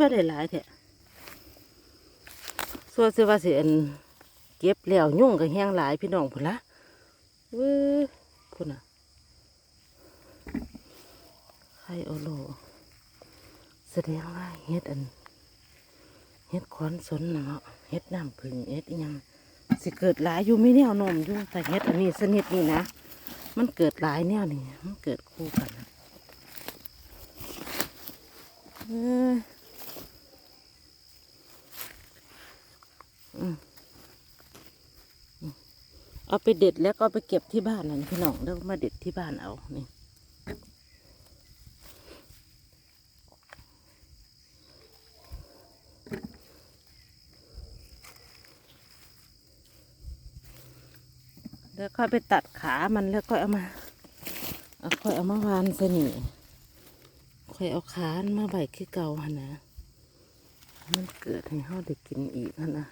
ไม่ได้หลายแท้ส่วนเสว่าสิอันเก็บแล้วยุ่งกับแห้งหลายพี่น้องพุ่นละเว้ยพุ่นอะไข่โอโลแสดงว่าเฮ็ดอันเฮ็ดขอนสนนะเนาะเฮ็ดน้ำผึ้งเฮ็ดยังสิเกิดหลายอยู่ไม่แนวนมอยู่แต่เฮ็ดอันนี้สนิทนี่นะมันเกิดหลายแนวนี่มันเกิดคู่กันนะเออมอืม เอาไปเด็ดแล้วก็ไปเก็บที่บ้านนั่นพี่น้องแล้วมาเด็ดที่บ้านเอานี่แล้วค่อยไปตัดขามันแล้วก็เอามาเอาค่อยเอามาวานใส่นี่ค่อยเอาขามันมาใบขี้เก่าหันนะ มันเกิดให้เฮาได้กินอีกหันนะ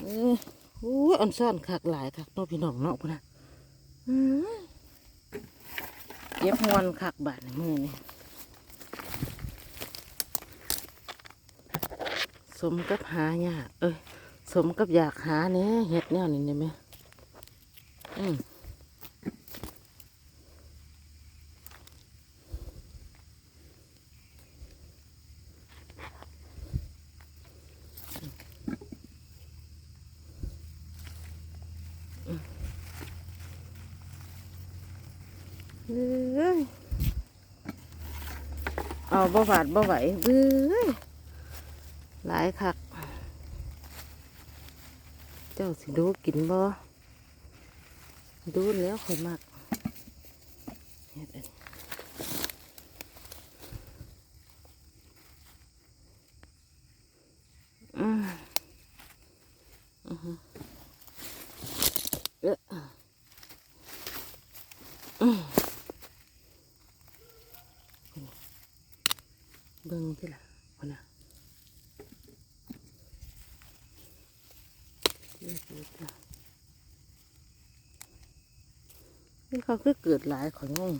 เออ โอ้ยอ่อนซ่อนคักหลายคักน้องพี่น้องเนาะพุ่นนะเย็บมวนคักบาดในมือนี่สมกับหายากเอ้ยสมกับอยากหาเนี่ยเห็ดเนี่ยนี่ไหมอืมเอ้ย เอาบ่หวาดบ่ไหวเบ้ยหลายคัก เจ้าสิดูกินบ่ดูแล้วค่อยมากอันนี้อืมอือฮึเอ๊ะอืมเบิ่งที่ละคนน่ะเดี๋ยวดูจ้ะ นี่เขาคือเกิดหลายของงง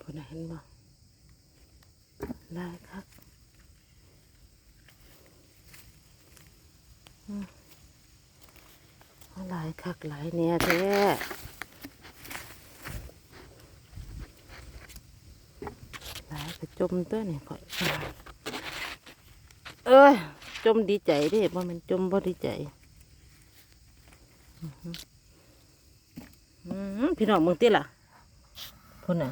พอนเห็นบ่หลายครับหลายคักหลายแน่แท้หลายกระจมตัวนี่ข่อยเอ้ยจมดีใจดิบ่แมันจมบ่ดีใจอือพี่น้องมึงติล่ะพุ่นน่ะ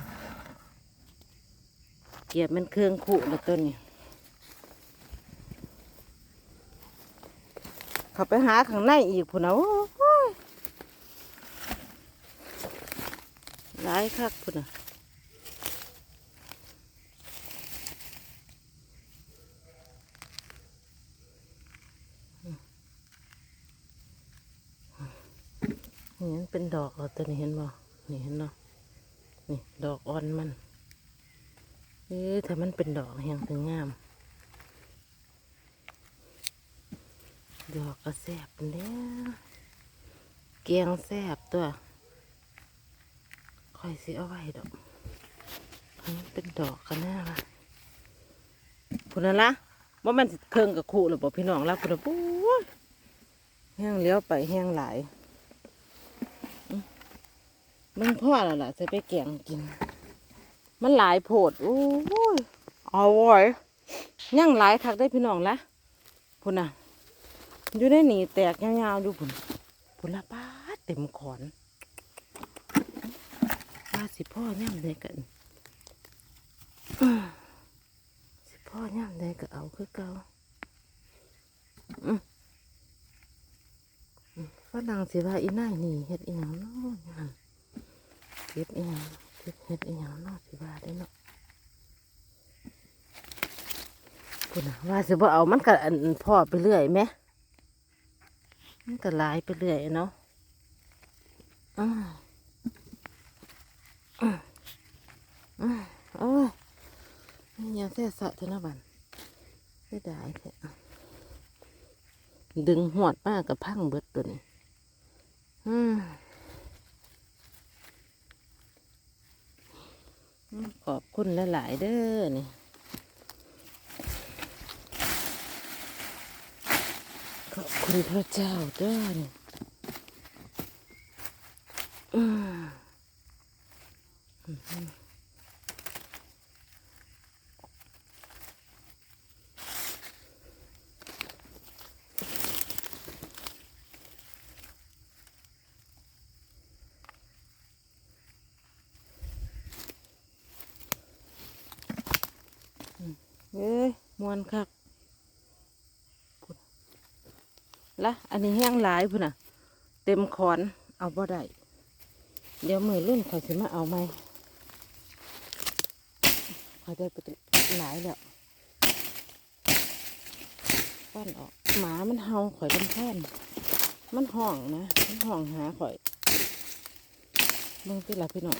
เกียบมันเครื่องขู่ล้วตัวนี้เขาไปหาข้างในอีกพุ่นนะโอ้ายคักพุ่นนะ นี่มันเป็นดอกเราตัวนี้เห็นบ่นี่เห็นเนาะนี่ดอกอ่อนมันเอ้ยถ้ามันเป็นดอกแหงถึงงาม ดอกก็แซ่บแล้วเกียงแซบตัวคอยสิเอาไว้ดอกให้มันเป็นดอกกันแน่ละพุ่นนั่นละว่ามันเครื่องกับคู่หรือเปล่าพี่น้องละพุ่นน่ะปุ้ยแห้งเลี้ยวไปแห้งหลาย มันพ่อแล้วล่ะจะไปแกงกิน มันหลายโพดโอ้ยเอาไว้ยยังหลายคักได้พี่น้องละพุ่นน่ะอยู่ได้หนีแตกยาวๆอยู่พุ่นพุ่นละป้าดเต็มขอนป้าสิพ่อย่ำได้กันอื้อสิพ่อย่ำได้ก็เอาคือเก่าอืมอืมฝรั่งสิว่าอีน่ายนี่เฮ็ดอีหยังเนาะนั่นเก็บอีหยังเก็บเห็ดอีหยังเนาะสิว่าได้เนาะพุ่นน่ะว่าสิบ่เอามันก็อันพ่อไปเรื่อยไหมมันก็หลายไปเรื่อยเนาะอ้าวอ้าวอ้าวโอ้ยนี่ยังแท้สะเท่านะบันไม่ได้แท้อะดึงหวดมากกับพังเบิดตัวนี้อืม ขอบคุณหลาย ๆ เด้อนี่ขอบคุณพระเจ้าเด้อนี่อืม เอ้ยมวนคักละอันนี้แห้งหลายพุ่นน่ะ เต็มขอนเอาบ่ได้เดี๋ยวมือรุ่นเขาสิมาเอาไหมเขาได้ไปหลายแล้วป้อนออกหมามันเห่าข่อยลำแค้นมันห้องนะ มันห้องหาข่อยเบิ่งที่ละพี่น้อง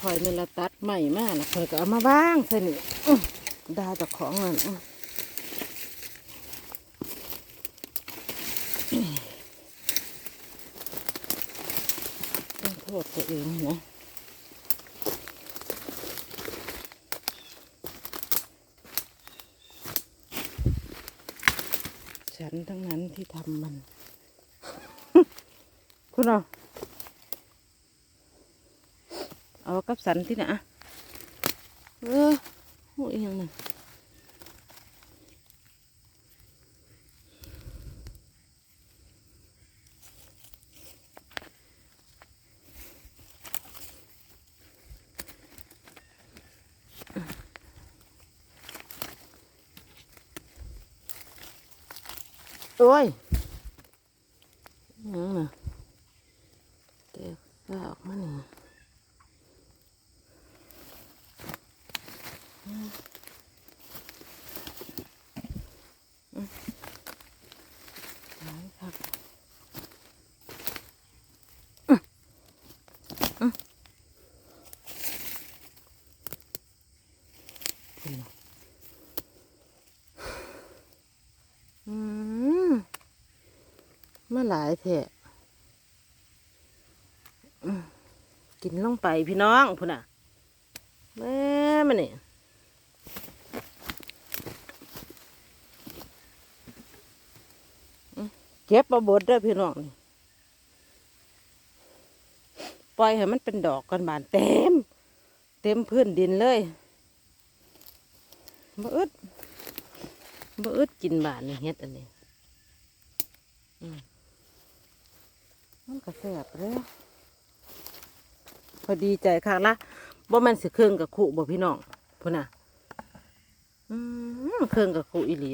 ข่อยเมละตัดใหม่มากนะข่อยก็เอามาบ้างสนิดาจากของนั่นต้องโทษตัวเองนะฉันทั้งนั้นที่ทำมัน คุณเอา เอากับสันที่ไหนอะเออโอ้ยยังนั่นโอ้ยยังน่ะเด็กฝาออกมาหนึ่งหลายคักอื้ออื้อคุณน่ะอืม มาหลายแท้กินลงไปพี่น้องพุ่นน่ะแม่มันนี่เก็บมาบดเด้อพี่น้องนี่ปล่อยให้มันเป็นดอกกันบานเต็ม เต็มพื้นดินเลยบ่อึดบ่อึดกินบานนี่เฮ็ดอันนี้มั นก็แสบเลยพอดีใจค่ะละบ่แม่นสิเครื่องกับขู่บ่พี่น้องพุ่นน่ะ อืมเครื่องกับขู่อีหลี